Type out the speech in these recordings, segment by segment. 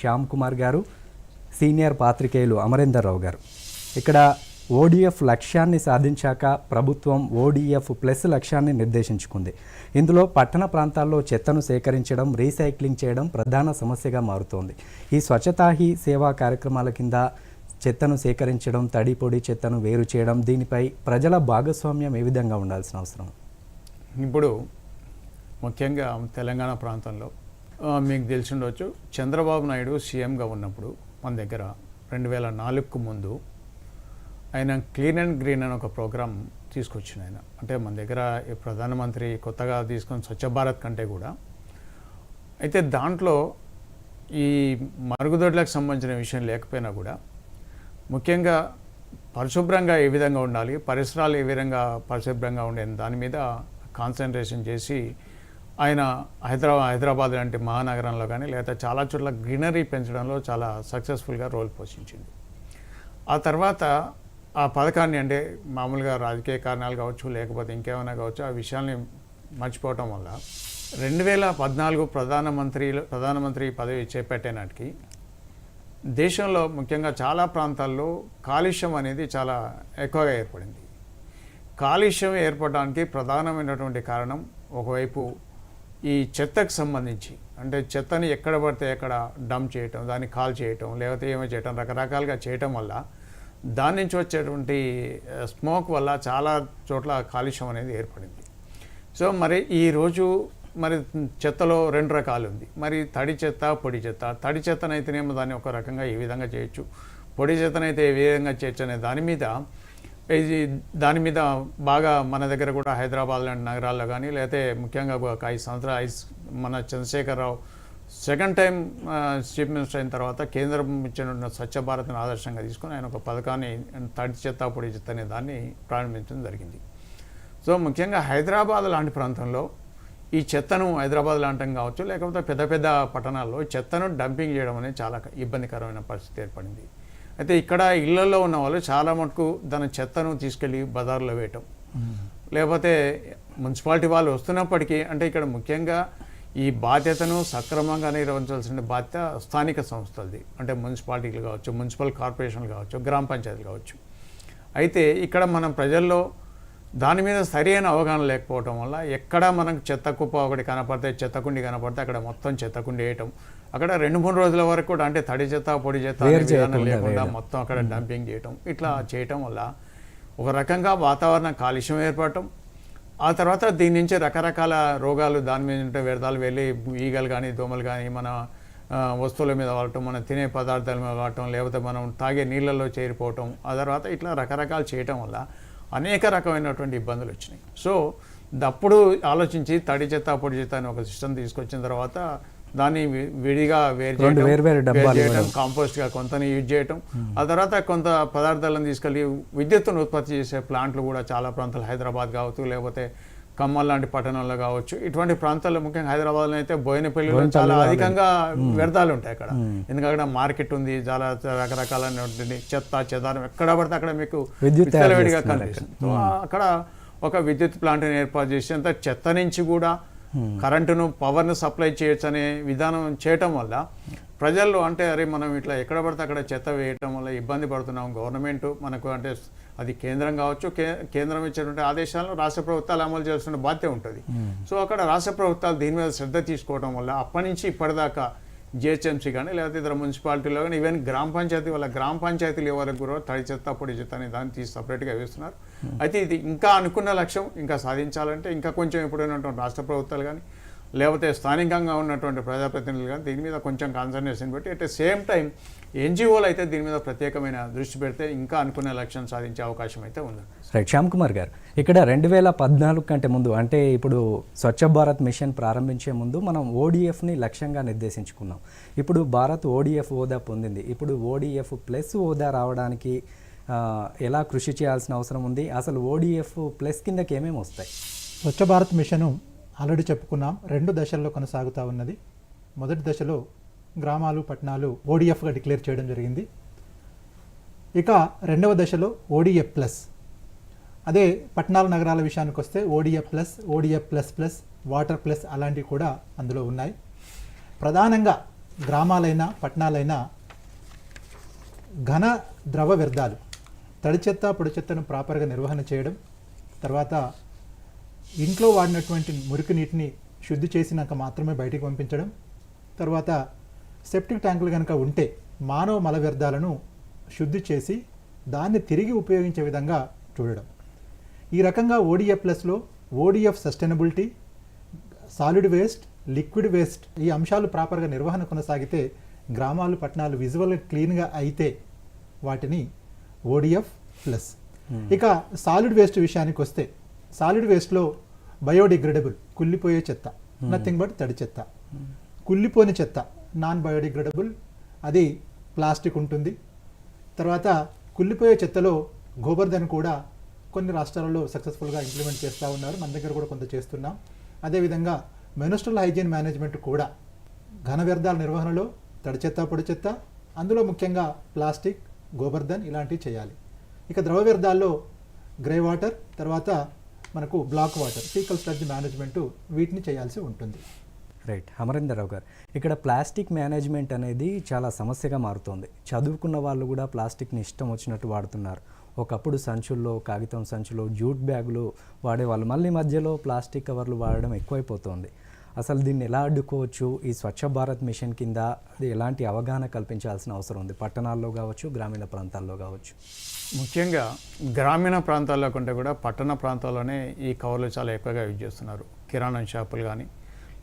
శ్యామ్ కుమార్ గారు సీనియర్ పాత్రికేయులు అమరేందర్ రావు గారు. ఇక్కడ ఓడిఎఫ్ లక్ష్యాన్ని సాధించాక ప్రభుత్వం ఓడిఎఫ్ ప్లస్ లక్ష్యాన్ని నిర్దేశించుకుంది. ఇందులో పట్టణ ప్రాంతాల్లో చెత్తను సేకరించడం రీసైక్లింగ్ చేయడం ప్రధాన సమస్యగా మారుతోంది. ఈ స్వచ్ఛతాహి సేవా కార్యక్రమాల కింద చెత్తను సేకరించడం తడి పొడి చెత్తను వేరు చేయడం దీనిపై ప్రజల భాగస్వామ్యం ఏ విధంగా ఉండాల్సిన అవసరం? ఇప్పుడు ముఖ్యంగా తెలంగాణ ప్రాంతంలో మీకు తెలిసి ఉండవచ్చు చంద్రబాబు నాయుడు సీఎంగా ఉన్నప్పుడు మన దగ్గర రెండు వేల నాలుగుకు ముందు ఆయన క్లీన్ అండ్ గ్రీన్ అని ఒక ప్రోగ్రాం తీసుకొచ్చింది ఆయన. అంటే మన దగ్గర ఈ ప్రధానమంత్రి కొత్తగా తీసుకున్న స్వచ్ఛ భారత్ కంటే కూడా. అయితే దాంట్లో ఈ మరుగుదొడ్లకు సంబంధించిన విషయం లేకపోయినా కూడా ముఖ్యంగా పరిశుభ్రంగా ఏ విధంగా ఉండాలి పరిసరాలు ఏ విధంగా పరిశుభ్రంగా ఉండే దాని మీద కాన్సన్ట్రేషన్ చేసి ఆయన హైదరాబాద్ హైదరాబాద్ లాంటి మహానగరంలో కానీ లేదా చాలా చోట్ల గ్రీనరీ పెంచడంలో చాలా సక్సెస్ఫుల్గా రోల్ పోషించింది ఆ తర్వాత ఆ పథకాన్ని అంటే మామూలుగా రాజకీయ కారణాలు కావచ్చు లేకపోతే ఇంకేమైనా కావచ్చు ఆ విషయాల్ని మర్చిపోవటం వల్ల రెండు వేల పద్నాలుగు ప్రధానమంత్రిలో ప్రధానమంత్రి పదవి చేపట్టే నాటికి దేశంలో ముఖ్యంగా చాలా ప్రాంతాల్లో కాలుష్యం అనేది చాలా ఎక్కువగా ఏర్పడింది. కాలుష్యం ఏర్పడడానికి ప్రధానమైనటువంటి కారణం ఒకవైపు ఈ చెత్తకు సంబంధించి అంటే చెత్తని ఎక్కడ పడితే ఎక్కడ డంప్ చేయటం దాన్ని కాల్ చేయటం లేకపోతే ఏమో చేయటం రకరకాలుగా చేయటం వల్ల దాని నుంచి వచ్చేటువంటి స్మోక్ వల్ల చాలా చోట్ల కాలుష్యం అనేది ఏర్పడింది. సో మరి ఈరోజు మరి చెత్తలో రెండు రకాలు ఉంది. మరి తడి చెత్త పొడి చెత్త. తడి చెత్తనైతేనేమో దాన్ని ఒక రకంగా ఈ విధంగా చేయొచ్చు. పొడి చెత్తనైతే ఏ విధంగా చేయొచ్చు అనే దాని మీద ఇది దాని మీద బాగా మన దగ్గర కూడా హైదరాబాద్ లాంటి నగరాల్లో కానీ లేకపోతే ముఖ్యంగా ఒక ఐదు సంవత్సరాలు ఐదు మన Chandrashekar Rao second time chief minister అయిన తర్వాత కేంద్రం ఇచ్చిన స్వచ్ఛ భారత్ని ఆదర్శంగా తీసుకుని ఆయన ఒక పథకాన్ని తడి చెత్త పొడి చెత్త అనే దాన్ని ప్రారంభించడం జరిగింది. సో ముఖ్యంగా హైదరాబాద్ లాంటి ప్రాంతంలో ఈ చెత్తను హైదరాబాద్ లాంటి కావచ్చు లేకపోతే పెద్ద పెద్ద పట్టణాల్లో చెత్తను డంపింగ్ చేయడం అనేది చాలా ఇబ్బందికరమైన పరిస్థితి ఏర్పడింది. అయితే ఇక్కడ ఇళ్ళలో ఉన్న వాళ్ళు చాలా మటుకు దాని చెత్తను తీసుకెళ్ళి బజార్లో వేయటం. లేకపోతే మున్సిపాలిటీ వాళ్ళు వస్తున్నప్పటికీ అంటే ఇక్కడ ముఖ్యంగా ఈ బాధ్యతను సక్రమంగా నిర్వహించాల్సిన బాధ్యత స్థానిక సంస్థలది. అంటే మున్సిపాలిటీలు కావచ్చు మున్సిపల్ కార్పొరేషన్లు కావచ్చు గ్రామ పంచాయతీలు కావచ్చు. అయితే ఇక్కడ మనం ప్రజల్లో దాని మీద సరైన అవగాహన లేకపోవడం వల్ల ఎక్కడ మనకు చెత్త కుప్ప ఒకటి కనపడితే చెత్త కుండి కనపడితే అక్కడ మొత్తం చెత్త కుండి వేయటం. అక్కడ రెండు మూడు రోజుల వరకు కూడా అంటే తడి చెత్త పొడి చెత్త లేకుండా. మొత్తం అక్కడ డంపింగ్ చేయటం. ఇట్లా చేయటం వల్ల ఒక రకంగా వాతావరణ కాలుష్యం ఏర్పడటం. ఆ తర్వాత దీని నుంచి రకరకాల రోగాలు దాని మీద ఉంటే వ్యర్థాలు వెళ్ళి ఈగలు కానీ దోమలు కానీ మన వస్తువుల మీద వాడటం మనం తినే పదార్థాల మీద వాడటం లేకపోతే మనం తాగే నీళ్ళల్లో చేరిపోవటం ఆ తర్వాత ఇట్లా రకరకాలు చేయటం వల్ల అనేక రకమైనటువంటి ఇబ్బందులు వచ్చినాయి. సో దప్పుడు ఆలోచించి తడి చెత్త పొడి చెత్త అని ఒక సిస్టమ్ తీసుకొచ్చిన తర్వాత దాన్ని విడిగా వేరు చేయడం, డబ్బాలు చేయడం ఇవ్వడం. కాంపోస్ట్గా కొంతని యూజ్ చేయటం. ఆ తర్వాత కొంత పదార్థాలను తీసుకెళ్ళి విద్యుత్తును ఉత్పత్తి చేసే ప్లాంట్లు కూడా చాలా ప్రాంతాలు హైదరాబాద్ కావచ్చు లేకపోతే ఖమ్మం లాంటి పట్టణంలో కావచ్చు. ఇటువంటి ప్రాంతాల్లో ముఖ్యంగా హైదరాబాద్లో అయితే బోయినపల్లిలో బోయినపల్లి చాలా. అధికంగా వ్యర్థాలు ఉంటాయి అక్కడ. ఎందుకంటే అక్కడ మార్కెట్ ఉంది చాలా రకరకాలైనటువంటి చెత్త చెదారం ఎక్కడ పడితే అక్కడ మీకు విద్యుత్ కనిపిస్తుంది. సో అక్కడ ఒక విద్యుత్ ప్లాంట్ని ఏర్పాటు చేసి అంత చెత్త నుంచి కూడా కరెంటును పవర్ను సప్లై చేయొచ్చు అనే విధానం చేయటం వల్ల ప్రజల్లో అంటే అరే మనం ఇట్లా ఎక్కడ పడితే అక్కడ చెత్త వేయటం వల్ల ఇబ్బంది పడుతున్నాం. గవర్నమెంట్ మనకు అంటే అది కేంద్రం కావచ్చు కేంద్రం ఇచ్చేటువంటి ఆదేశాలను రాష్ట్ర ప్రభుత్వాలు అమలు చేయాల్సిన బాధ్యత ఉంటుంది. సో అక్కడ రాష్ట్ర ప్రభుత్వాలు దీని మీద శ్రద్ధ తీసుకోవడం వల్ల అప్పటి నుంచి ఇప్పటిదాకా జిహెచ్ఎంసీ కానీ లేకపోతే ఇతర మున్సిపాలిటీలో కానీ ఈవెన్ గ్రామ పంచాయతీ వాళ్ళ గ్రామ పంచాయతీలు ఎవరికి కూడా తడి చెత్త పొడి చెత్త అనే దాన్ని తీసి సపరేట్గా వేస్తున్నారు. అయితే ఇది ఇంకా అనుకున్న లక్ష్యం ఇంకా సాధించాలంటే ఇంకా కొంచెం ఎప్పుడైనటువంటి రాష్ట్ర ప్రభుత్వాలు కానీ లేకపోతే స్థానికంగా ఉన్నటువంటి ప్రజాప్రతినిధులు కానీ దీని మీద కొంచెం కాన్సన్ట్రేషన్ పెట్టి అట్ సేమ్ టైం ఎన్జిఓలు అయితే దీని మీద ప్రత్యేకమైన దృష్టి పెడితే ఇంకా అనుకున్న లక్ష్యం సాధించే అవకాశం అయితే ఉంది. రైట్ శ్యామ్ కుమార్ గారు. ఇక్కడ రెండు వేల పద్నాలుగు కంటే ముందు అంటే ఇప్పుడు స్వచ్ఛ భారత్ మిషన్ ప్రారంభించే ముందు మనం ఓడిఎఫ్ని లక్ష్యంగా నిర్దేశించుకున్నాం. ఇప్పుడు భారత్ ఓడిఎఫ్ హోదా పొందింది. ఇప్పుడు ఓడిఎఫ్ ప్లస్ హోదా రావడానికి ఎలా కృషి చేయాల్సిన అవసరం ఉంది? అసలు ఓడిఎఫ్ ప్లస్ కిందకి ఏమేమి వస్తాయి? స్వచ్ఛ భారత్ మిషను ఆల్రెడీ చెప్పుకున్నాం. రెండు దశల్లో కొనసాగుతూ ఉన్నది. మొదటి దశలో గ్రామాలు పట్టణాలు ఓడిఎఫ్గా డిక్లేర్ చేయడం జరిగింది. ఇక రెండవ దశలో ఓడిఎఫ్ ప్లస్. అదే పట్టణాల నగరాల విషయానికి వస్తే ODF plus ODF plus plus water plus అలాంటివి కూడా అందులో ఉన్నాయి. ప్రధానంగా గ్రామాలైనా పట్టణాలైనా ఘన ద్రవ వ్యర్థాలు తడి చెత్త పొడి చెత్తను ప్రాపర్గా నిర్వహణ చేయడం తర్వాత ఇంట్లో వాడినటువంటి మురికి నీటిని శుద్ధి చేసినాక మాత్రమే బయటికి పంపించడం తర్వాత సెప్టిక్ ట్యాంకులు కనుక ఉంటే మానవ మల వ్యర్థాలను శుద్ధి చేసి దాన్ని తిరిగి ఉపయోగించే విధంగా చూడడం. ఈ రకంగా ఓడిఎఫ్ ప్లస్లో ODF sustainability solid waste liquid waste ఈ అంశాలు ప్రాపర్గా నిర్వహణ కొనసాగితే గ్రామాలు పట్టణాలు విజువల్గా క్లీన్గా అయితే వాటిని ఓడిఎఫ్ ప్లస్ ఇక సాలిడ్ వేస్ట్ విషయానికి వస్తే సాలిడ్ వేస్ట్లో బయోడిగ్రేడబుల్ కుళ్ళిపోయే చెత్త. నథింగ్ బట్ తడి చెత్త. కుళ్ళిపోని చెత్త నాన్ బయోడిగ్రేడబుల్ అది ప్లాస్టిక్ ఉంటుంది. తర్వాత కుళ్ళిపోయే చెత్తలో గోబర్ధన్ కూడా కొన్ని రాష్ట్రాలలో సక్సెస్ఫుల్గా ఇంప్లిమెంట్ చేస్తూ ఉన్నారు. మన దగ్గర కూడా కొంత చేస్తున్నాం. అదేవిధంగా మెనస్ట్రల్ హైజీన్ మేనేజ్మెంట్ కూడా ఘన వ్యర్థాల నిర్వహణలో తడి చెత్త పొడి చెత్త అందులో ముఖ్యంగా ప్లాస్టిక్ గోబర్ధన్ ఇలాంటివి చేయాలి. ఇక ద్రవ వ్యర్థాల్లో గ్రే వాటర్ తర్వాత మనకు black water faecal sludge management వీటిని చేయాల్సి ఉంటుంది. రైట్ అమరేందర్ గారు ఇక్కడ ప్లాస్టిక్ మేనేజ్మెంట్ అనేది చాలా సమస్యగా మారుతోంది. చదువుకున్న వాళ్ళు కూడా ప్లాస్టిక్ని ఇష్టం వచ్చినట్టు వాడుతున్నారు. ఒకప్పుడు సంచుల్లో కాగితం సంచులు జూట్ బ్యాగులు వాడేవాళ్ళు. మళ్ళీ మధ్యలో ప్లాస్టిక్ కవర్లు వాడడం ఎక్కువైపోతుంది. అసలు దీన్ని ఎలా అడ్డుకోవచ్చు? ఈ స్వచ్ఛ భారత్ మిషన్ కింద అది ఎలాంటి అవగాహన కల్పించాల్సిన అవసరం ఉంది? పట్టణాల్లో కావచ్చు గ్రామీణ ప్రాంతాల్లో కావచ్చు. ముఖ్యంగా గ్రామీణ ప్రాంతాల్లో కంటే కూడా పట్టణ ప్రాంతాల్లోనే ఈ కవర్లు చాలా ఎక్కువగా యూజ్ చేస్తున్నారు. కిరాణం షాపులు కానీ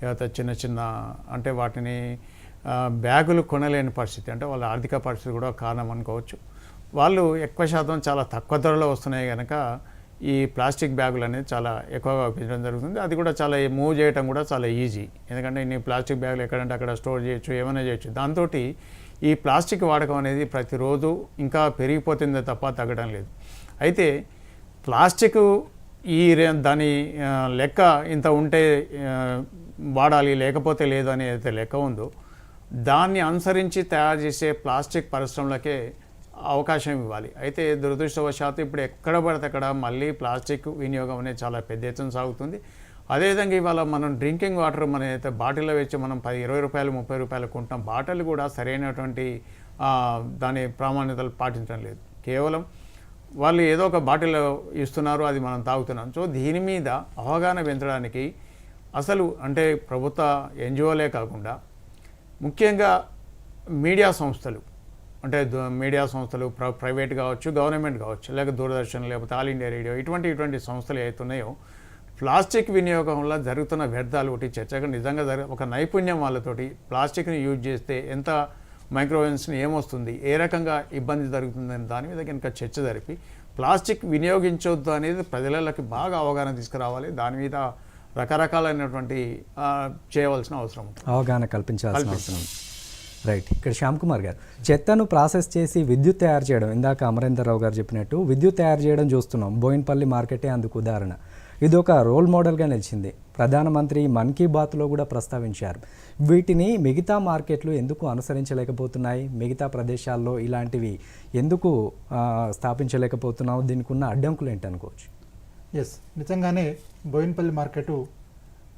లేకపోతే చిన్న చిన్న అంటే వాటిని బ్యాగులు కొనలేని పరిస్థితి. అంటే వాళ్ళ ఆర్థిక పరిస్థితి కూడా కారణం అనుకోవచ్చు. వాళ్ళు ఎక్కువ శాతం చాలా తక్కువ ధరలో వస్తున్నాయి కనుక ఈ ప్లాస్టిక్ బ్యాగులు అనేది చాలా ఎక్కువగా ఉపయోగించడం జరుగుతుంది. అది కూడా చాలా మూవ్ చేయడం కూడా చాలా ఈజీ. ఎందుకంటే ఇన్ని ప్లాస్టిక్ బ్యాగులు ఎక్కడంటే అక్కడ స్టోర్ చేయొచ్చు ఏమైనా చేయొచ్చు. దాంతో ఈ ప్లాస్టిక్ వాడకం అనేది ప్రతిరోజు ఇంకా పెరిగిపోతుందే తప్ప తగ్గడం లేదు. అయితే ప్లాస్టిక్ ఈ దాని లెక్క ఇంత ఉంటే వాడాలి లేకపోతే లేదు అని అయితే లెక్క ఉందో దాన్ని అనుసరించి తయారు చేసే ప్లాస్టిక్ పరిశ్రమలకే అవకాశం ఇవ్వాలి. అయితే దురదృష్టవశాత్తు ఇప్పుడు ఎక్కడ పడితే అక్కడ మళ్ళీ ప్లాస్టిక్ వినియోగం అనేది చాలా పెద్ద ఎత్తున సాగుతుంది. అదేవిధంగా ఇవాళ మనం డ్రింకింగ్ వాటర్ మన అయితే బాటిల్లో వేచి మనం పది ఇరవై రూపాయలు ముప్పై రూపాయలు కొంటాం బాటిల్ కూడా సరైనటువంటి దాని ప్రామాణ్యతలు పాటించడం లేదు. కేవలం వాళ్ళు ఏదో ఒక బాటిల్ ఇస్తున్నారు అది మనం తాగుతున్నాం. సో దీని మీద అవగాహన పెంచడానికి అసలు అంటే ప్రభుత్వ ఎన్జిఓలే కాకుండా ముఖ్యంగా మీడియా సంస్థలు అంటే మీడియా సంస్థలు ప్ర ప్రైవేట్ కావచ్చు గవర్నమెంట్ కావచ్చు లేక దూరదర్శన్ లేకపోతే ఆల్ ఇండియా రేడియో ఇటువంటి ఇటువంటి సంస్థలు ఏవైతే ఉన్నాయో ప్లాస్టిక్ వినియోగం వల్ల జరుగుతున్న వ్యర్థాలు ఒకటి చర్చగా నిజంగా జరగ ఒక నైపుణ్యం వాళ్ళతోటి ప్లాస్టిక్ని యూజ్ చేస్తే ఎంత మైక్రోవేవ్స్ని ఏమొస్తుంది ఏ రకంగా ఇబ్బంది జరుగుతుందని దాని మీద కనుక చర్చ జరిపి ప్లాస్టిక్ వినియోగించవద్దు అనేది ప్రజలకి బాగా అవగాహన తీసుకురావాలి దాని మీద రకరకాలైనటువంటి చేయవలసిన అవసరం అవగాహన కల్పించాల్సిన అవసరం. రైట్. ఇక్కడ శ్యామ్ కుమార్ గారు చెత్తను ప్రాసెస్ చేసి విద్యుత్ తయారు చేయడం ఇందాక అమరేందర్ రావు గారు చెప్పినట్టు విద్యుత్ తయారు చేయడం చూస్తున్నాం. బోయిన్పల్లి మార్కెటే అందుకు ఉదాహరణ. ఇది ఒక రోల్ మోడల్గా నిలిచింది. ప్రధానమంత్రి మన్ కీ బాత్లో కూడా ప్రస్తావించారు. వీటిని మిగతా మార్కెట్లు ఎందుకు అనుసరించలేకపోతున్నాయి? మిగతా ప్రదేశాల్లో ఇలాంటివి ఎందుకు స్థాపించలేకపోతున్నావు? దీనికి ఉన్న అడ్డంకులు ఏంటనుకోవచ్చు? ఎస్ నిజంగానే బోయిన్పల్లి మార్కెట్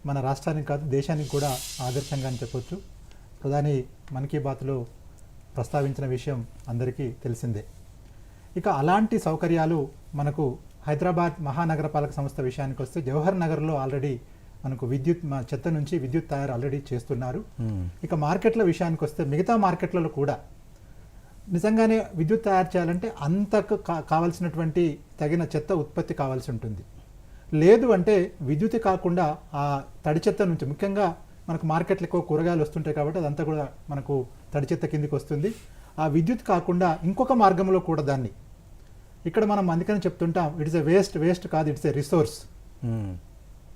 మన రాష్ట్రానికి కాదు దేశానికి కూడా ఆదర్శంగా అని చెప్పొచ్చు. ప్రధాని మన్ కీ బాత్లో ప్రస్తావించిన విషయం అందరికీ తెలిసిందే. ఇక అలాంటి సౌకర్యాలు మనకు హైదరాబాద్ మహానగరపాలక సంస్థ విషయానికి వస్తే జవహర్ నగర్లో ఆల్రెడీ మనకు విద్యుత్ మా చెత్త నుంచి విద్యుత్ తయారు ఆల్రెడీ చేస్తున్నారు. ఇక మార్కెట్ల విషయానికి వస్తే మిగతా మార్కెట్లలో కూడా నిజంగానే విద్యుత్ తయారు చేయాలంటే అంతకు కా- కావాల్సినటువంటి తగిన చెత్త ఉత్పత్తి కావాల్సి ఉంటుంది. లేదు అంటే విద్యుత్ కాకుండా ఆ తడి చెత్త నుంచి ముఖ్యంగా మనకు మార్కెట్లో ఎక్కువ కూరగాయలు వస్తుంటాయి కాబట్టి అదంతా కూడా మనకు తడి చెత్త కిందికి వస్తుంది. ఆ విద్యుత్ కాకుండా ఇంకొక మార్గంలో కూడా దాన్ని. ఇక్కడ మనం అందుకని చెప్తుంటాం ఇట్స్ ఎ వేస్ట్ వేస్ట్ కాదు ఇట్స్ ఎ రిసోర్స్.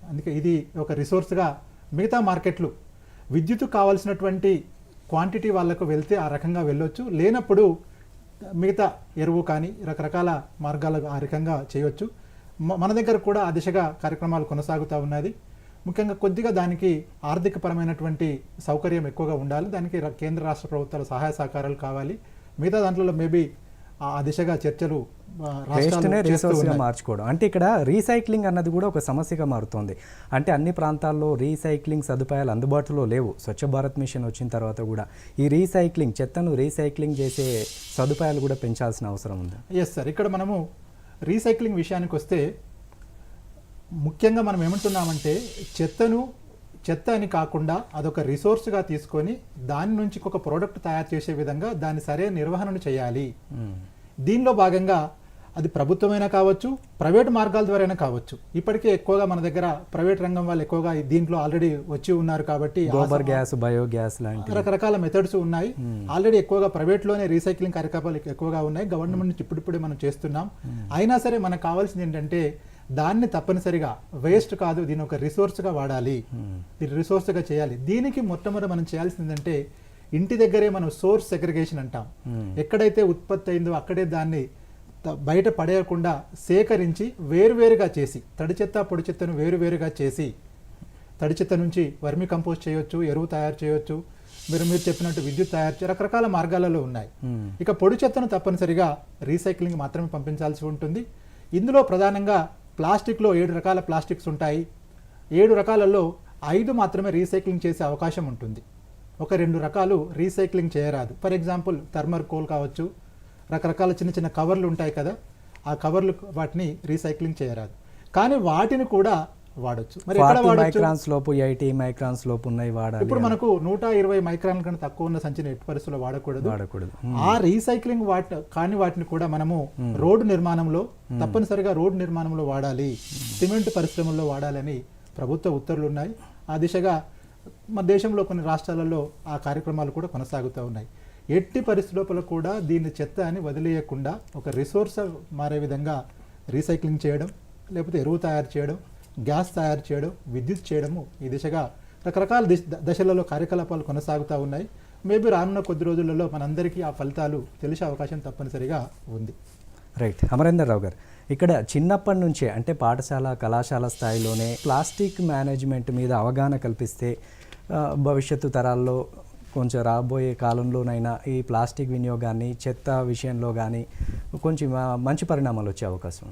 అందుకే ఇది ఒక రిసోర్స్గా మిగతా మార్కెట్లు విద్యుత్ కావాల్సినటువంటి క్వాంటిటీ వాళ్ళకు వెళ్తే ఆ రకంగా వెళ్ళొచ్చు. లేనప్పుడు మిగతా ఎరువు కానీ రకరకాల మార్గాలు ఆ రకంగా చేయొచ్చు. మ- మన దగ్గర కూడా ఆ దిశగా కార్యక్రమాలు కొనసాగుతూ ఉన్నది. ముఖ్యంగా కొద్దిగా దానికి ఆర్థికపరమైనటువంటి సౌకర్యం ఎక్కువగా ఉండాలి. దానికి కేంద్ర రాష్ట్ర ప్రభుత్వాల సహాయ సహకారాలు కావాలి. మిగతా దాంట్లో మేబీ ఆ దిశగా చర్చలు రిసోర్స్గా. మార్చుకోవడం. అంటే ఇక్కడ రీసైక్లింగ్ అన్నది కూడా ఒక సమస్యగా మారుతోంది. అంటే అన్ని ప్రాంతాల్లో రీసైక్లింగ్ సదుపాయాలు అందుబాటులో లేవు. స్వచ్ఛ భారత్ మిషన్ వచ్చిన తర్వాత కూడా ఈ రీసైక్లింగ్ చెత్తను రీసైక్లింగ్ చేసే సదుపాయాలు కూడా పెంచాల్సిన అవసరం ఉంది. ఎస్ సార్ ఇక్కడ మనము రీసైక్లింగ్ విషయానికి వస్తే ముఖ్యంగా మనం ఏమంటున్నామంటే చెత్తను చెత్త అని కాకుండా అదొక రిసోర్స్గా తీసుకొని దాని నుంచి ఒక ప్రోడక్ట్ తయారు చేసే విధంగా దాని సరైన నిర్వహణను చేయాలి. దీనిలో భాగంగా అది ప్రభుత్వమైనా కావచ్చు ప్రైవేట్ మార్గాల ద్వారైనా కావచ్చు. ఇప్పటికే ఎక్కువగా మన దగ్గర ప్రైవేట్ రంగం వాళ్ళు ఎక్కువగా దీంట్లో ఆల్రెడీ వచ్చి ఉన్నారు కాబట్టి గోబర్ గ్యాస్ బయోగ్యాస్ లాంటి రకరకాల మెథడ్స్ ఉన్నాయి. ఆల్రెడీ ఎక్కువగా ప్రైవేట్లోనే రీసైక్లింగ్ కార్యకలాపాలు ఎక్కువగా ఉన్నాయి. గవర్నమెంట్ నుంచి ఇప్పుడిప్పుడే మనం చేస్తున్నాం. అయినా సరే మనకు కావాల్సింది ఏంటంటే దాన్ని తప్పనిసరిగా వేస్ట్ కాదు దీని ఒక రిసోర్స్గా వాడాలి. దీన్ని రిసోర్స్గా చేయాలి. దీనికి మొట్టమొదటి మనం చేయాల్సింది ఏంటంటే ఇంటి దగ్గరే మనం సోర్స్ సెగ్రిగేషన్ అంటాం. ఎక్కడైతే ఉత్పత్తి అయిందో అక్కడే దాన్ని బయట పడేయకుండా సేకరించి వేరువేరుగా చేసి తడి చెత్త పొడి చెత్తను వేరువేరుగా చేసి తడి చెత్త నుంచి వర్మి కంపోస్ట్ చేయొచ్చు ఎరువు తయారు చేయొచ్చు మీరు మీరు చెప్పినట్టు విద్యుత్ తయారు రకరకాల మార్గాలలో ఉన్నాయి. ఇక పొడి చెత్తను తప్పనిసరిగా రీసైక్లింగ్ మాత్రమే పంపించాల్సి ఉంటుంది. ఇందులో ప్రధానంగా ప్లాస్టిక్లో ఏడు రకాల ప్లాస్టిక్స్ ఉంటాయి. ఏడు రకాలలో ఐదు మాత్రమే రీసైక్లింగ్ చేసే అవకాశం ఉంటుంది. ఒక రెండు రకాలు రీసైక్లింగ్ చేయరాదు. ఫర్ ఎగ్జాంపుల్ థర్మర్ కోల్ కావచ్చు. రకరకాల చిన్న చిన్న కవర్లు ఉంటాయి కదా ఆ కవర్లు వాటిని రీసైక్లింగ్ చేయరాదు. కానీ వాటిని కూడా వాడొచ్చు. మరి మైక్రాన్స్ లోపు ఎయిటీ మైక్రాన్స్ లోపు ఉన్నాయి వాడాలి ఇప్పుడు మనకు నూట ఇరవై మైక్రాన్ కన్నా తక్కువ ఉన్న సంచిని ఎట్టి పరిస్థితుల్లో వాడకూడదు. వాడకూడదు. ఆ రీసైక్లింగ్ వాట్ కాని వాటిని కూడా మనము రోడ్డు నిర్మాణంలో తప్పనిసరిగా రోడ్డు నిర్మాణంలో వాడాలి సిమెంట్ పరిశ్రమల్లో వాడాలని ప్రభుత్వ ఉత్తర్వులు ఉన్నాయి. ఆ దిశగా మన దేశంలో కొన్ని రాష్ట్రాలలో ఆ కార్యక్రమాలు కూడా కొనసాగుతూ ఉన్నాయి. ఎట్టి పరిస్థితుల కూడా దీన్ని చెత్త అని వదిలేయకుండా ఒక రిసోర్స్ మారే విధంగా రీసైక్లింగ్ చేయడం లేకపోతే ఎరువు తయారు చేయడం గ్యాస్ తయారు చేయడం విద్యుత్ చేయడము ఈ దిశగా రకరకాల దిశ దశలలో కార్యకలాపాలు కొనసాగుతూ ఉన్నాయి. మేబీ రానున్న కొద్ది రోజులలో మనందరికీ ఆ ఫలితాలు తెలిసే అవకాశం తప్పనిసరిగా ఉంది. రైట్. అమరేందర్ రావు గారు ఇక్కడ చిన్నప్పటి నుంచే అంటే పాఠశాల కళాశాల స్థాయిలోనే ప్లాస్టిక్ మేనేజ్మెంట్ మీద అవగాహన కల్పిస్తే భవిష్యత్తు తరాల్లో కొంచెం రాబోయే కాలంలోనైనా ఈ ప్లాస్టిక్ వినియోగాన్ని చెత్త విషయంలో కానీ కొంచెం మంచి పరిణామాలు వచ్చే అవకాశం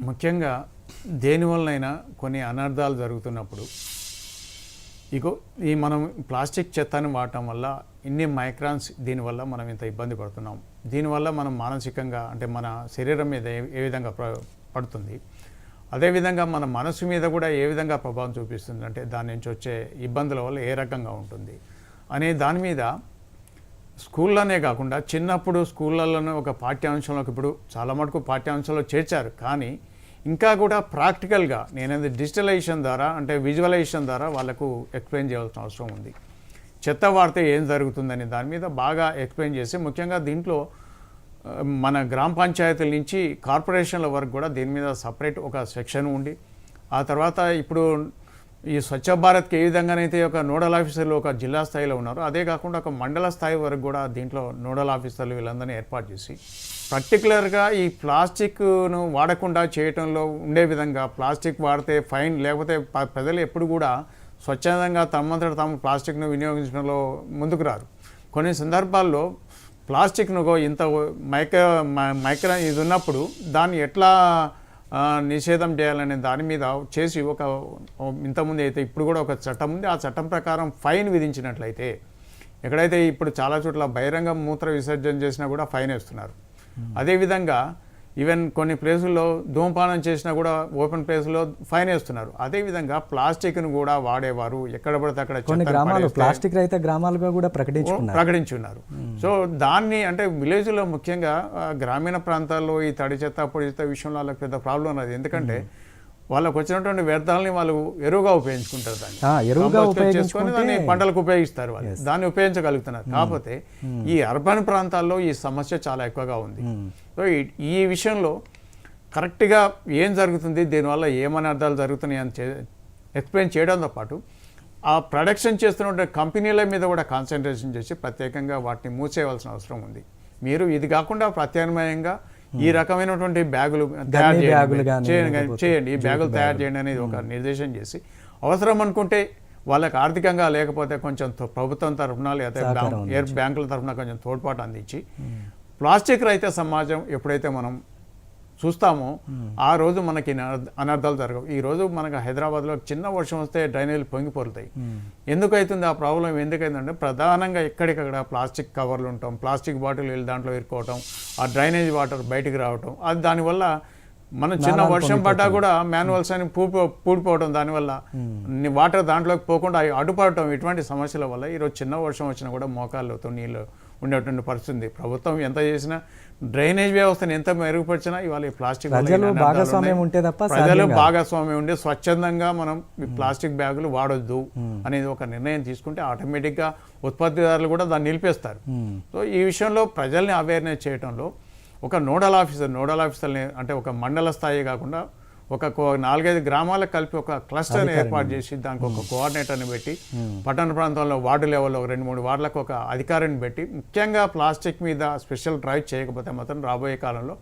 ముఖ్యంగా దేనివల్లనైనా కొన్ని అనర్థాలు జరుగుతున్నప్పుడు ఇగో ఈ మనం ప్లాస్టిక్ చెత్తని వాడటం వల్ల ఇన్ని మైక్రాన్స్ దీనివల్ల మనం ఇంత ఇబ్బంది పడుతున్నాం. దీనివల్ల మనం మానసికంగా అంటే మన శరీరం మీద ఏ ఏ విధంగా ప్ర- పడుతుంది. అదేవిధంగా మన మనసు మీద కూడా ఏ విధంగా ప్రభావం చూపిస్తుంది అంటే దాని నుంచి వచ్చే ఇబ్బందుల వల్ల ఏ రకంగా ఉంటుంది అనే దాని మీద స్కూల్లోనే కాకుండా చిన్నప్పుడు స్కూళ్ళలోనే ఒక పాఠ్యాంశంలోకి ఇప్పుడు చాలా మటుకు పాఠ్యాంశంలో చేర్చారు. కానీ ఇంకా కూడా ప్రాక్టికల్గా నేనేది డిజిటలైజేషన్ ద్వారా అంటే విజువలైజేషన్ ద్వారా వాళ్ళకు ఎక్స్ప్లెయిన్ చేయాల్సిన అవసరం ఉంది. చెత్త వాడితే ఏం జరుగుతుందని దాని మీద బాగా ఎక్స్ప్లెయిన్ చేసి ముఖ్యంగా దీంట్లో మన గ్రామ పంచాయతీల నుంచి కార్పొరేషన్ల వరకు కూడా దీని మీద సపరేట్ ఒక సెక్షన్ ఉండి ఆ తర్వాత ఇప్పుడు ఈ స్వచ్ఛ భారత్కి ఏ విధంగానైతే ఒక నోడల్ ఆఫీసర్లు ఒక జిల్లా స్థాయిలో ఉన్నారో అదే కాకుండా ఒక మండల స్థాయి వరకు కూడా దీంట్లో నోడల్ ఆఫీసర్లు వీళ్ళందరినీ ఏర్పాటు చేసి పర్టికులర్గా ఈ ప్లాస్టిక్ను వాడకుండా చేయటంలో ఉండే విధంగా ప్లాస్టిక్ వాడితే ఫైన్ లేకపోతే ప్రజలు ఎప్పుడు కూడా స్వచ్ఛందంగా తమంతట తాము ప్లాస్టిక్ను వినియోగించడంలో ముందుకు రారు. కొన్ని సందర్భాల్లో ప్లాస్టిక్ను ఇంత మైక్రో మైక్రో ఇది ఉన్నప్పుడు దాన్ని ఎట్లా నిషేధం చేయాలనే దాని మీద చేసి ఒక ఇంతకుముందు అయితే ఇప్పుడు కూడా ఒక చట్టం ఉంది. ఆ చట్టం ప్రకారం ఫైన్ విధించినట్లయితే ఎక్కడైతే ఇప్పుడు చాలా చోట్ల బహిరంగ మూత్ర విసర్జన చేసినా కూడా ఫైన్ వేస్తున్నారు. అదేవిధంగా ఈవెన్ కొన్ని ప్లేసుల్లో ధూమపానం చేసినా కూడా ఓపెన్ ప్లేస్లో ఫైన్ వేస్తున్నారు. అదేవిధంగా ప్లాస్టిక్ను కూడా వాడేవారు. ఎక్కడ పడితే అక్కడ కొన్ని గ్రామాలు ప్లాస్టిక్ రహిత గ్రామాలుగా కూడా ప్రకటించుకున్నారు. ప్రకటించి ఉన్నారు సో దాన్ని అంటే విలేజ్లో ముఖ్యంగా గ్రామీణ ప్రాంతాల్లో ఈ తడి చెత్త పొడి చెత్త విషయంలో వాళ్ళకి పెద్ద ప్రాబ్లం ఉన్నది. ఎందుకంటే వాళ్ళకు వచ్చినటువంటి వ్యర్థాలని వాళ్ళు ఎరువుగా ఉపయోగించుకుంటారు దాన్ని. ఎరువుగా ఉపయోగించుకుంటే- దాన్ని పంటలకు ఉపయోగిస్తారు వాళ్ళు. దాన్ని ఉపయోగించగలుగుతున్నారు. కాకపోతే ఈ అర్బన్ ప్రాంతాల్లో ఈ సమస్య చాలా ఎక్కువగా ఉంది. సో ఈ- విషయంలో కరెక్ట్గా ఏం జరుగుతుంది దీనివల్ల ఏమని అర్థాలు జరుగుతున్నాయి అని ఎక్స్ప్లెయిన్ చేయడంతో పాటు ఆ ప్రొడక్షన్ చేస్తున్న కంపెనీల మీద కూడా కాన్సన్ట్రేషన్ చేసి ప్రత్యేకంగా వాటిని మూసేయవలసిన అవసరం ఉంది. మీరు ఇది కాకుండా ప్రత్యామ్నాయంగా ఈ రకమైనటువంటి బ్యాగులు తయారు చేయండి. చేయండి ఈ బ్యాగులు తయారు చేయండి అనేది ఒక నిర్దేశం చేసి అవసరం అనుకుంటే వాళ్ళకి ఆర్థికంగా లేకపోతే కొంచెం ప్రభుత్వం తరఫున లేదా ఎయిర్ బ్యాంకుల తరఫున కొంచెం తోడ్పాటు అందించి ప్లాస్టిక్ రహిత సమాజం ఎప్పుడైతే మనం చూస్తామో ఆ రోజు మనకి అన- అనర్థాలు జరగవు. ఈ రోజు మనకు హైదరాబాద్లో చిన్న వర్షం వస్తే డ్రైనేజీలు పొంగిపోతాయి ఎందుకు అవుతుంది ఆ ప్రాబ్లం? ఎందుకైందంటే ప్రధానంగా ఎక్కడికక్కడ ప్లాస్టిక్ కవర్లు ఉంటాం ప్లాస్టిక్ బాటిల్ వెళ్ళి దాంట్లో ఇరుకోవటం ఆ డ్రైనేజ్ వాటర్ బయటికి రావటం. అది దానివల్ల మనం చిన్న వర్షం పడ్డా కూడా మాన్యువల్స్ అని పూపో పూడిపోవడం దానివల్ల వాటర్ దాంట్లోకి పోకుండా అడ్డుపడటం ఇటువంటి సమస్యల వల్ల ఈరోజు చిన్న వర్షం వచ్చినా కూడా మోకాళ్ళతో నీళ్ళు ఉండేటువంటి పరిస్థితి ప్రభుత్వం ఎంత చేసినా డ్రైనేజ్ వ్యవస్థను ఎంత మెరుగుపరిచినా ఇవాళ ఈ ప్లాస్టిక్ ప్రజలు భాగస్వామ్యం. ఉంటే తప్ప ప్రజలు. భాగస్వామ్యం ఉండి స్వచ్ఛందంగా మనం ఈ ప్లాస్టిక్ బ్యాగులు వాడొద్దు అనేది ఒక నిర్ణయం తీసుకుంటే ఆటోమేటిక్గా ఉత్పత్తిదారులు కూడా దాన్ని నిలిపేస్తారు. సో ఈ విషయంలో ప్రజల్ని అవేర్నెస్ చేయడంలో ఒక నోడల్ ఆఫీసర్ నోడల్ ఆఫీసర్ని అంటే ఒక మండల స్థాయి కాకుండా ఒక నాలుగైదు గ్రామాలకు కలిపి ఒక క్లస్టర్ని ఏర్పాటు చేసి దానికి ఒక కోఆర్డినేటర్ని పెట్టి పట్టణ ప్రాంతంలో వార్డు లెవెల్లో ఒక రెండు మూడు వార్డులకు ఒక అధికారిని పెట్టి ముఖ్యంగా ప్లాస్టిక్ మీద స్పెషల్ డ్రైవ్ చేయకపోతే మాత్రం రాబోయే కాలంలో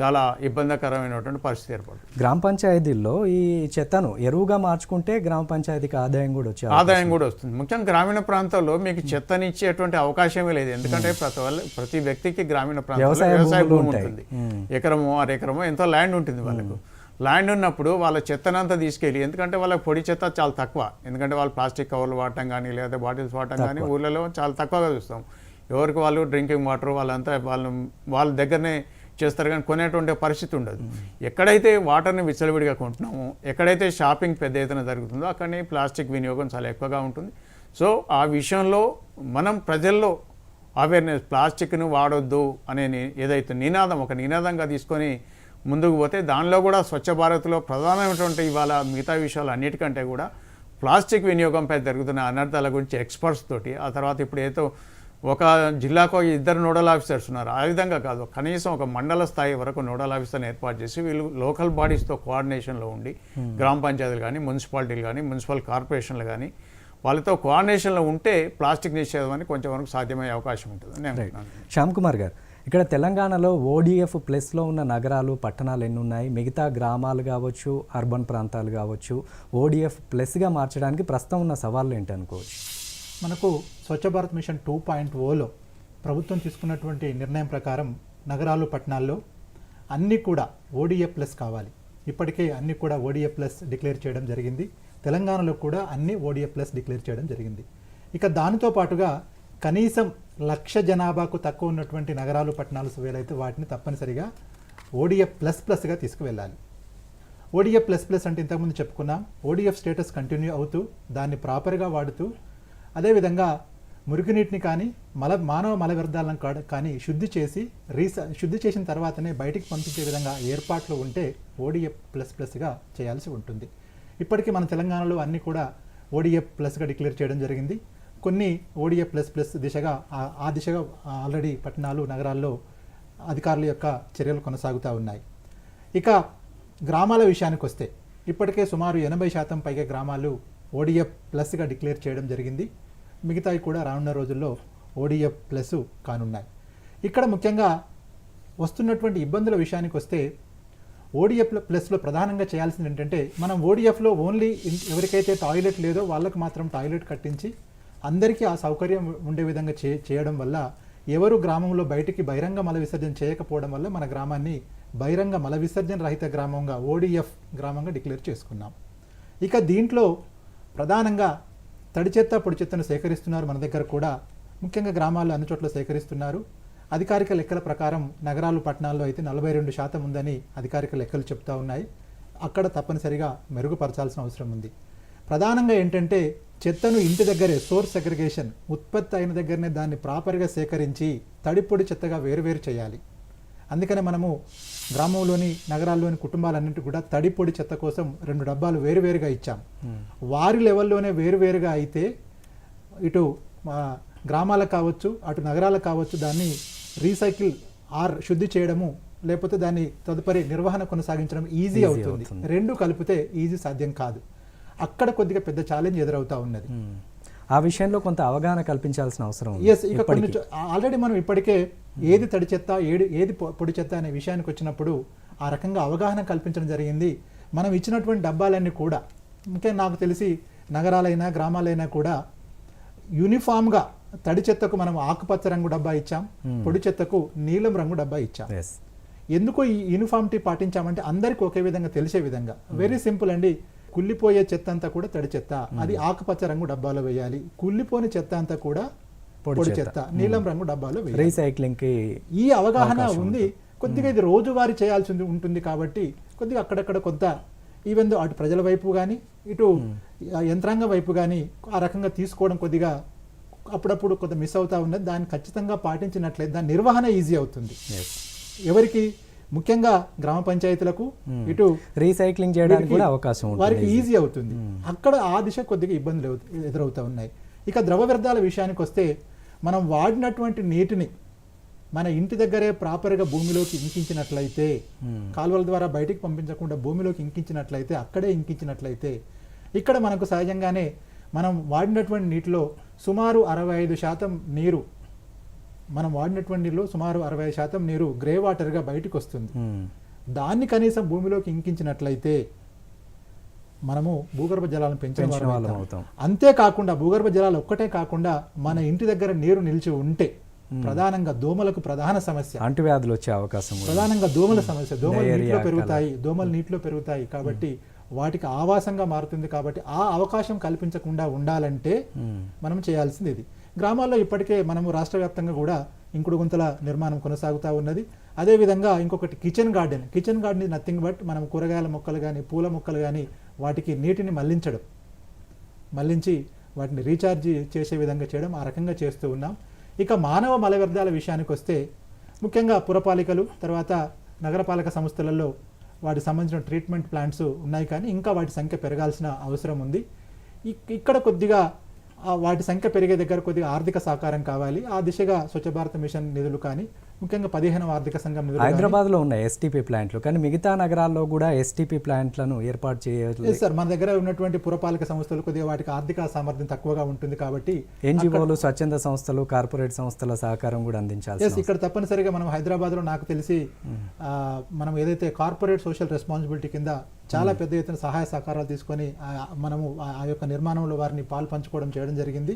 చాలా ఇబ్బందికరమైనటువంటి పరిస్థితి ఏర్పడుతుంది. గ్రామ పంచాయతీల్లో ఈ చెత్తను ఎరువుగా మార్చుకుంటే గ్రామ పంచాయతీకి ఆదాయం కూడా వచ్చే ఆదాయం కూడా వస్తుంది. ముఖ్యంగా గ్రామీణ ప్రాంతాల్లో మీకు చెత్తనిచ్చేటువంటి అవకాశమే లేదు. ఎందుకంటే ప్రతి ప్రతి వ్యక్తికి గ్రామీణ ప్రాంతాల్లో వ్యవసాయ భూమి. ఉంటుంది. ఎకరమో అరెకరమో ఎంతో ల్యాండ్ ఉంటుంది వాళ్ళకు. ల్యాండ్ ఉన్నప్పుడు వాళ్ళ చెత్తనంతా తీసుకెళ్ళి ఎందుకంటే వాళ్ళకి పొడి చెత్త చాలా తక్కువ. ఎందుకంటే వాళ్ళు ప్లాస్టిక్ కవర్లు వాడటం కానీ లేదా బాటిల్స్ వాడటం కానీ ఊళ్ళలో చాలా తక్కువగా చూస్తాం. ఎవరికి వాళ్ళు డ్రింకింగ్ వాటర్ వాళ్ళంతా వాళ్ళు వాళ్ళ దగ్గరనే చేస్తారు కానీ కొనేటువంటి పరిస్థితి ఉండదు. ఎక్కడైతే వాటర్ని విచ్చలవిడిగా కొంటున్నామో ఎక్కడైతే షాపింగ్ పెద్ద ఎత్తున జరుగుతుందో అక్కడనే ప్లాస్టిక్ వినియోగం చాలా ఎక్కువగా ఉంటుంది. సో ఆ విషయంలో మనం ప్రజల్లో అవేర్నెస్ ప్లాస్టిక్ను వాడొద్దు అనే ఏదైతే నినాదం ఒక నినాదంగా తీసుకొని ముందుకు పోతే దానిలో కూడా స్వచ్ఛ భారత్లో ప్రధానమైనటువంటి ఇవాళ మిగతా విషయాలు అన్నిటికంటే కూడా ప్లాస్టిక్ వినియోగంపై జరుగుతున్న అనర్థాల గురించి ఎక్స్పర్ట్స్ తోటి ఆ తర్వాత ఇప్పుడు ఏదో ఒక జిల్లాకు ఇద్దరు నోడల్ ఆఫీసర్స్ ఉన్నారు. ఆ విధంగా కాదు కనీసం ఒక మండల స్థాయి వరకు నోడల్ ఆఫీసర్ని ఏర్పాటు చేసి వీళ్ళు లోకల్ బాడీస్తో కోఆర్డినేషన్లో ఉండి గ్రామ పంచాయతీలు కానీ మున్సిపాలిటీలు కానీ మున్సిపల్ కార్పొరేషన్లు కానీ వాళ్ళతో కోఆర్డినేషన్లో ఉంటే ప్లాస్టిక్ నిషేధం అని కొంచెం వరకు సాధ్యమయ్యే అవకాశం ఉంటుంది శ్యామ్ కుమార్ గారు ఇక్కడ తెలంగాణలో ఓడిఎఫ్ ప్లస్లో ఉన్న నగరాలు పట్టణాలు ఎన్ని ఉన్నాయి మిగతా గ్రామాలు కావచ్చు అర్బన్ ప్రాంతాలు కావచ్చు ఓడిఎఫ్ ప్లస్గా మార్చడానికి ప్రస్తుతం ఉన్న సవాళ్ళు ఏంటి అనుకోవచ్చు మనకు Swachh Bharat mission two point Ola ప్రభుత్వం తీసుకున్నటువంటి నిర్ణయం ప్రకారం నగరాలు పట్టణాల్లో అన్నీ కూడా ఓడిఎఫ్ ప్లస్ కావాలి. ఇప్పటికే అన్ని కూడా ఓడిఎఫ్ ప్లస్ డిక్లేర్ చేయడం జరిగింది. తెలంగాణలో కూడా అన్ని ఓడిఎఫ్ ప్లస్ డిక్లేర్ చేయడం జరిగింది. ఇక దానితో పాటుగా కనీసం లక్ష జనాభాకు తక్కువ ఉన్నటువంటి నగరాలు పట్టణాలు వేలైతే వాటిని తప్పనిసరిగా ఓడిఎఫ్ ప్లస్ ప్లస్గా తీసుకువెళ్ళాలి. ఓడిఎఫ్ ప్లస్ ప్లస్ అంటే ఇంతకుముందు చెప్పుకున్నాం. ఓడిఎఫ్ స్టేటస్ కంటిన్యూ అవుతూ దాన్ని ప్రాపర్గా వాడుతూ అదేవిధంగా మురుగునీటిని కానీ మల మానవ మల వ్యర్థాలను కాడ- కానీ శుద్ధి చేసి రీస శుద్ధి చేసిన తర్వాతనే బయటికి పంపించే విధంగా ఏర్పాట్లు ఉంటే ఓడిఎఫ్ ప్లస్ ప్లస్గా చేయాల్సి ఉంటుంది. ఇప్పటికీ మన తెలంగాణలో అన్నీ కూడా ఓడిఎఫ్ ప్లస్గా డిక్లేర్ చేయడం జరిగింది. కొన్ని ఓడిఎఫ్ ప్లస్ ప్లస్ దిశగా ఆ- దిశగా ఆల్రెడీ పట్టణాలు నగరాల్లో అధికారుల యొక్క చర్యలు కొనసాగుతూ ఉన్నాయి. ఇక గ్రామాల విషయానికి వస్తే ఇప్పటికే సుమారు ఎనభై శాతం పైగా గ్రామాలు ఓడిఎఫ్ ప్లస్గా డిక్లేర్ చేయడం జరిగింది. మిగతావి కూడా రానున్న రోజుల్లో ఓడిఎఫ్ ప్లస్ కానున్నాయి. ఇక్కడ ముఖ్యంగా వస్తున్నటువంటి ఇబ్బందుల విషయానికి వస్తే ఓడిఎఫ్ ప్లస్లో ప్రధానంగా చేయాల్సింది ఏంటంటే మనం ఓడిఎఫ్లో ఓన్లీ ఎవరికైతే టాయిలెట్ లేదో వాళ్ళకు మాత్రం టాయిలెట్ కట్టించి అందరికీ ఆ సౌకర్యం ఉండే విధంగా చే చేయడం వల్ల ఎవరు గ్రామంలో బయటికి బహిరంగ మల విసర్జన చేయకపోవడం వల్ల మన గ్రామాన్ని బహిరంగ మల విసర్జన రహిత గ్రామంగా ఓడిఎఫ్ గ్రామంగా డిక్లేర్ చేసుకున్నాం. ఇక దీంట్లో ప్రధానంగా తడి చెత్త పొడి చెత్తను సేకరిస్తున్నారు మన దగ్గర కూడా. ముఖ్యంగా గ్రామాల్లో అన్ని చోట్ల సేకరిస్తున్నారు. అధికారిక లెక్కల ప్రకారం నగరాలు పట్టణాల్లో అయితే నలభై రెండు శాతం ఉందని అధికారిక లెక్కలు చెప్తా ఉన్నాయి. అక్కడ తప్పనిసరిగా మెరుగుపరచాల్సిన అవసరం ఉంది. ప్రధానంగా ఏంటంటే చెత్తను ఇంటి దగ్గరే సోర్స్ సెగ్రిగేషన్ ఉత్పత్తి అయిన దగ్గరనే దాన్ని ప్రాపర్గా సేకరించి తడి పొడి చెత్తగా వేరువేరు చేయాలి. అందుకనే మనము గ్రామంలోని నగరాల్లోని కుటుంబాలన్నింటి కూడా తడి పొడి చెత్త కోసం రెండు డబ్బాలు వేరువేరుగా ఇచ్చాం. వారి లెవెల్లోనే వేరువేరుగా అయితే ఇటు గ్రామాలకు కావచ్చు అటు నగరాలకు కావచ్చు దాన్ని రీసైకిల్ ఆర్ శుద్ధి చేయడము లేకపోతే దాన్ని తదుపరి నిర్వహణ కొనసాగించడం ఈజీ అవుతుంది. రెండు కలిపితే ఈజీ సాధ్యం కాదు. అక్కడ కొద్దిగా పెద్ద ఛాలెంజ్ ఎదురవుతా ఉన్నది. ఆ విషయంలో కొంత అవగాహన కల్పించాల్సిన అవసరం ఎస్ ఇక కొన్ని. ఆల్రెడీ మనం ఇప్పటికే ఏది తడి చెత్త ఏది ఏది పొడి చెత్త అనే విషయానికి వచ్చినప్పుడు ఆ రకంగా అవగాహన కల్పించడం జరిగింది. మనం ఇచ్చినటువంటి డబ్బాలన్నీ కూడా ఇంకా నాకు తెలిసి నగరాలైనా గ్రామాలైనా కూడా యూనిఫామ్గా తడి చెత్తకు మనం ఆకుపచ్చ రంగు డబ్బా ఇచ్చాం పొడి చెత్తకు నీలం రంగు డబ్బా ఇచ్చాం. ఎస్ ఎందుకు ఈ యూనిఫామిటీ పాటించామంటే అందరికి ఒకే విధంగా తెలిసే విధంగా. వెరీ సింపుల్ అండి. కుళ్ళిపోయే చెత్త అంతా కూడా తడి చెత్త. అది ఆకుపచ్చ రంగు డబ్బాలో వేయాలి. కుళ్ళిపోని చెత్త అంతా కూడా పొడి చెత్త. నీలం రంగు డబ్బాలో వేయాలి. రీసైక్లింగ్కి ఈ అవగాహన ఉంది. కొద్దిగా ఇది రోజువారీ చేయాల్సి ఉంటుంది కాబట్టి కొద్దిగా అక్కడక్కడ కొంత ఈవెన్ అటు ప్రజల వైపు కానీ ఇటు యంత్రాంగ వైపు కానీ ఆ రకంగా తీసుకోవడం కొద్దిగా అప్పుడప్పుడు కొంత మిస్ అవుతా ఉన్నది. దాన్ని ఖచ్చితంగా పాటించినట్లయితే దాని నిర్వహణ ఈజీ అవుతుంది. ఎవరికి ముఖ్యంగా గ్రామ పంచాయతీలకు ఇటు రీసైక్లింగ్ చేయడానికి కూడా అవకాశం వారికి ఈజీ అవుతుంది. అక్కడ ఆ దిశ కొద్దిగా ఇబ్బందులు ఎదు- ఎదురవుతా ఉన్నాయి. ఇక ద్రవ వ్యర్థాల విషయానికి వస్తే మనం వాడినటువంటి నీటిని మన ఇంటి దగ్గరే ప్రాపర్గా భూమిలోకి ఇంకించినట్లయితే కాలువల ద్వారా బయటికి పంపించకుండా భూమిలోకి ఇంకించినట్లయితే అక్కడే ఇంకించినట్లయితే ఇక్కడ మనకు సహజంగానే మనం వాడినటువంటి నీటిలో సుమారు అరవై ఐదు శాతం నీరు మనం వాడినటువంటి నీటిలో సుమారు అరవై శాతం నీరు గ్రే వాటర్గా బయటికి వస్తుంది. దాన్ని కనీసం భూమిలోకి ఇంకించినట్లయితే మనము భూగర్భ జలాలను వాళ్ళం అవుతాం. అంతేకాకుండా భూగర్భ జలాలు ఒక్కటే కాకుండా మన ఇంటి దగ్గర నీరు నిలిచి ఉంటే ప్రధానంగా దోమలకు ప్రధాన సమస్య అంటువ్యాధులు వచ్చే అవకాశం. ప్రధానంగా దోమల సమస్య దోమలు నీటిలో. పెరుగుతాయి దోమలు నీటిలో పెరుగుతాయి కాబట్టి వాటికి ఆవాసంగా మారుతుంది కాబట్టి ఆ అవకాశం కల్పించకుండా ఉండాలంటే. మనం చేయాల్సింది ఇది గ్రామాల్లో ఇప్పటికే మనము రాష్ట్ర వ్యాప్తంగా కూడా ఇంకుడు గుంతల నిర్మాణం కొనసాగుతూ ఉన్నది. అదేవిధంగా ఇంకొకటి kitchen garden. Kitchen garden nothing but మనం కూరగాయల మొక్కలు కానీ పూల మొక్కలు కానీ వాటికి నీటిని మళ్ళించడం. మళ్ళించి వాటిని రీఛార్జ్ చేసే విధంగా చేయడం ఆ రకంగా చేస్తూ ఉన్నాం. ఇక మానవ మల వ్యర్థాల విషయానికి వస్తే ముఖ్యంగా పురపాలికలు తర్వాత నగరపాలక సంస్థలలో వాటికి సంబంధించిన ట్రీట్మెంట్ ప్లాంట్స్ ఉన్నాయి కానీ ఇంకా వాటి సంఖ్య పెరగాల్సిన అవసరం ఉంది. ఇక్- ఇక్కడ కొద్దిగా వాటి సంఖ్య పెరిగే దగ్గర కొద్దిగా ఆర్థిక సహకారం కావాలి. ఆ దిశగా స్వచ్ఛ భారత్ మిషన్ నిధులు కానీ ముఖ్యంగా పదిహేనవ ఆర్థిక సంఘం నిధులు కానీ- హైదరాబాద్లో ఉన్నాయి ఎస్టీపీ ప్లాంట్లు కానీ మిగతా నగరాల్లో కూడా ఎస్టీపీ ప్లాంట్లను ఏర్పాటు చేయాలి సార్ మన దగ్గర ఉన్నటువంటి పురపాలక సంస్థలు కొద్దిగా వాటికి ఆర్థిక సామర్థ్యం తక్కువగా ఉంటుంది కాబట్టి ఎన్జిఓలు స్వచ్ఛంద సంస్థలు కార్పొరేట్ సంస్థల సహకారం కూడా అందించాల్సి ఎస్ ఇక్కడ తప్పనిసరిగా మనం హైదరాబాద్లో నాకు తెలిసి ఆ, మనం ఏదైతే కార్పొరేట్ సోషల్ రెస్పాన్సిబిలిటీ కింద చాలా పెద్ద ఎత్తున సహాయ సహకారాలు తీసుకొని మనము ఆ ఆ యొక్క నిర్మాణంలో వారిని పాలు పంచుకోవడం చేయడం జరిగింది.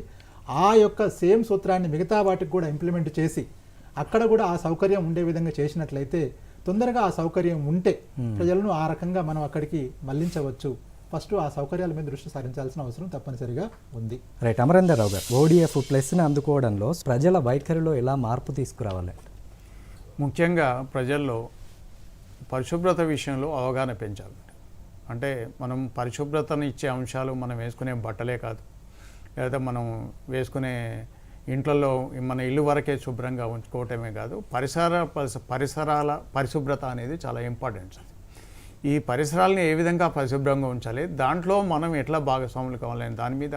ఆ యొక్క సేమ్ సూత్రాన్ని మిగతా వాటికి కూడా ఇంప్లిమెంట్ చేసి అక్కడ కూడా ఆ సౌకర్యం ఉండే విధంగా చేసినట్లయితే తొందరగా ఆ సౌకర్యం ఉంటే ప్రజలను ఆ రకంగా మనం అక్కడికి మళ్ళించవచ్చు. ఫస్ట్ ఆ సౌకర్యాల మీద దృష్టి సారించాల్సిన అవసరం తప్పనిసరిగా ఉంది. రైట్ అమరేందర్ రావు గారు ఓడిఎఫ్ ప్లస్ని అందుకోవడంలో ప్రజల వైఖరిలో ఎలా మార్పు తీసుకురావాలి? ముఖ్యంగా ప్రజల్లో పరిశుభ్రత విషయంలో అవగాహన పెంచాలి. అంటే మనం పరిశుభ్రతను ఇచ్చే అంశాలు మనం వేసుకునే బట్టలే కాదు లేదా మనం వేసుకునే ఇంట్లో మన ఇల్లు వరకే శుభ్రంగా ఉంచుకోవటమే కాదు పరిసర పరిస- పరిసరాల పరిశుభ్రత అనేది చాలా ఇంపార్టెంట్ ఈ పరిసరాలని ఏ విధంగా పరిశుభ్రంగా ఉంచాలి దాంట్లో మనం ఎట్లా భాగస్వాములు కావాలని దాని మీద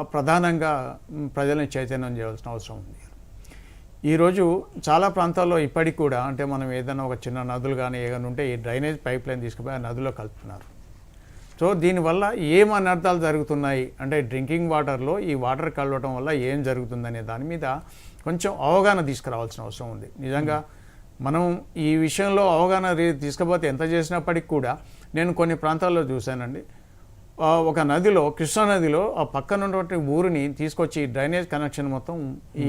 ప్రధానంగా ప్రజలను చైతన్యం చేయాల్సిన అవసరం ఉంది. ఈరోజు చాలా ప్రాంతాల్లో ఇప్పటికి కూడా అంటే మనం ఏదైనా ఒక చిన్న నదులు కానీ ఏదైనా ఉంటే ఈ డ్రైనేజ్ పైప్ లైన్ తీసుకుపోయి ఆ నదిలో కలుపుతున్నారు. సో దీనివల్ల ఏం అనర్థాలు జరుగుతున్నాయి? అంటే డ్రింకింగ్ వాటర్లో ఈ వాటర్ కలవటం వల్ల ఏం జరుగుతుందనే దాని మీద కొంచెం అవగాహన తీసుకురావాల్సిన అవసరం ఉంది. నిజంగా మనం ఈ విషయంలో అవగాహన తీసుకపోతే ఎంత చేసినప్పటికి కూడా నేను కొన్ని ప్రాంతాల్లో చూశానండి. ఒక నదిలో కృష్ణా నదిలో ఆ పక్కన ఉన్నటువంటి ఊరిని తీసుకొచ్చి డ్రైనేజ్ కనెక్షన్ మొత్తం ఈ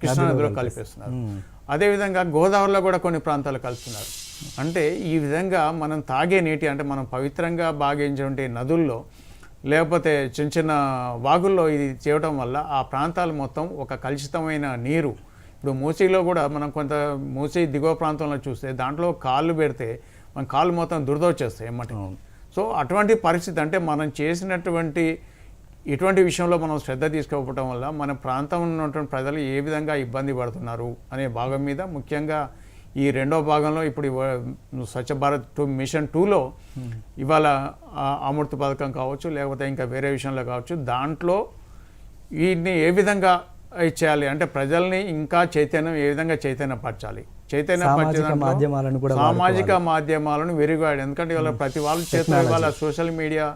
కృష్ణా నదిలో కలిపేస్తున్నారు. అదేవిధంగా గోదావరిలో కూడా కొన్ని ప్రాంతాలు కలుపుతున్నారు అంటే ఈ విధంగా మనం తాగే నీటి అంటే మనం పవిత్రంగా భావించే నదుల్లో లేకపోతే చిన్న చిన్న వాగుల్లో ఇది చేయడం వల్ల ఆ ప్రాంతాలు మొత్తం ఒక కలుషితమైన నీరు. ఇప్పుడు మూసీలో కూడా మనం కొంత మూసీ దిగువ ప్రాంతంలో చూస్తే దాంట్లో కాళ్ళు పెడితే మన కాళ్ళు మొత్తం దురద వచ్చేస్తాయి ఎమ్మటి. సో అటువంటి పరిస్థితి అంటే మనం చేసినటువంటి ఇటువంటి విషయంలో మనం శ్రద్ధ తీసుకోకపోవడం వల్ల మన ప్రాంతంలో ఉన్నటువంటి ప్రజలు ఏ విధంగా ఇబ్బంది పడుతున్నారు అనే భాగం మీద ముఖ్యంగా ఈ రెండో భాగంలో ఇప్పుడు స్వచ్ఛ భారత్ టూ మిషన్ టూలో ఇవాళ అమృత పథకం కావచ్చు లేకపోతే ఇంకా వేరే విషయంలో కావచ్చు దాంట్లో వీటిని ఏ విధంగా ఇచ్చేయాలి అంటే ప్రజల్ని ఇంకా చైతన్యం ఏ విధంగా చైతన్యపరచాలి? సామాజిక మాధ్యమాలను కూడా సామాజిక మాధ్యమాలను విరిగాడు ఎందుకంటే ఇవాళ ప్రతి వాళ్ళ చేతిలో ఇవాళ సోషల్ మీడియా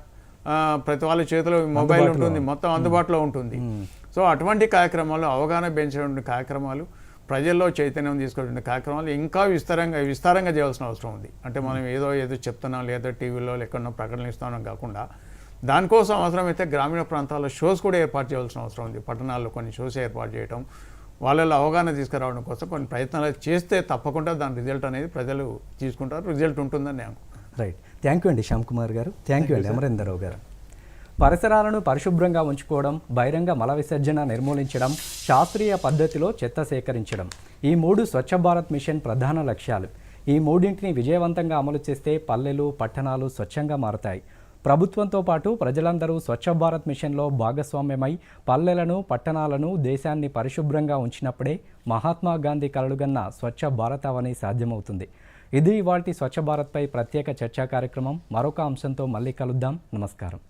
ప్రతి వాళ్ళ చేతిలో మొబైల్ ఉంటుంది మొత్తం అందుబాటులో ఉంటుంది. సో అటువంటి కార్యక్రమాలు అవగాహన పెంచేటువంటి కార్యక్రమాలు ప్రజల్లో చైతన్యం తీసుకునే కార్యక్రమాలు ఇంకా విస్తారంగా విస్తారంగా చేయాల్సిన అవసరం ఉంది. అంటే మనం ఏదో ఏదో చెప్తున్నాం లేదా టీవీలో ఎక్కడో ప్రకటనలు ఇస్తున్నాం కాకుండా దానికోసం అవసరమైతే గ్రామీణ ప్రాంతాల్లో షోస్ కూడా ఏర్పాటు చేయాల్సిన అవసరం ఉంది. పట్టణాల్లో కొన్ని షోస్ ఏర్పాటు చేయడం వాళ్ళలో అవగాహన తీసుకురావడం కోసం కొన్ని ప్రయత్నాలు చేస్తే తప్పకుండా దాని రిజల్ట్ అనేది ప్రజలు తీసుకుంటారు. రిజల్ట్ ఉంటుందని నేను. రైట్ థ్యాంక్ యూ అండి శ్యామ్ కుమార్ గారు. థ్యాంక్ యూ అండి అమరేందర్రావు గారు. పరిసరాలను పరిశుభ్రంగా ఉంచుకోవడం బహిరంగ మల విసర్జన నిర్మూలించడం శాస్త్రీయ పద్ధతిలో చెత్త సేకరించడం. ఈ మూడు స్వచ్ఛ భారత్ మిషన్ ప్రధాన లక్ష్యాలు. ఈ మూడింటిని విజయవంతంగా అమలు చేస్తే పల్లెలు పట్టణాలు స్వచ్ఛంగా మారతాయి. ప్రభుత్వంతో పాటు ప్రజలందరూ స్వచ్ఛ భారత్ మిషన్లో భాగస్వామ్యమై పల్లెలను పట్టణాలను దేశాన్ని పరిశుభ్రంగా ఉంచినప్పుడే మహాత్మా గాంధీ కలలుగన్న స్వచ్ఛ భారతావని సాధ్యమవుతుంది. ఇది ఇవాటి స్వచ్ఛ భారత్పై ప్రత్యేక చర్చా కార్యక్రమం. మరొక అంశంతో మళ్ళీ కలుద్దాం. నమస్కారం.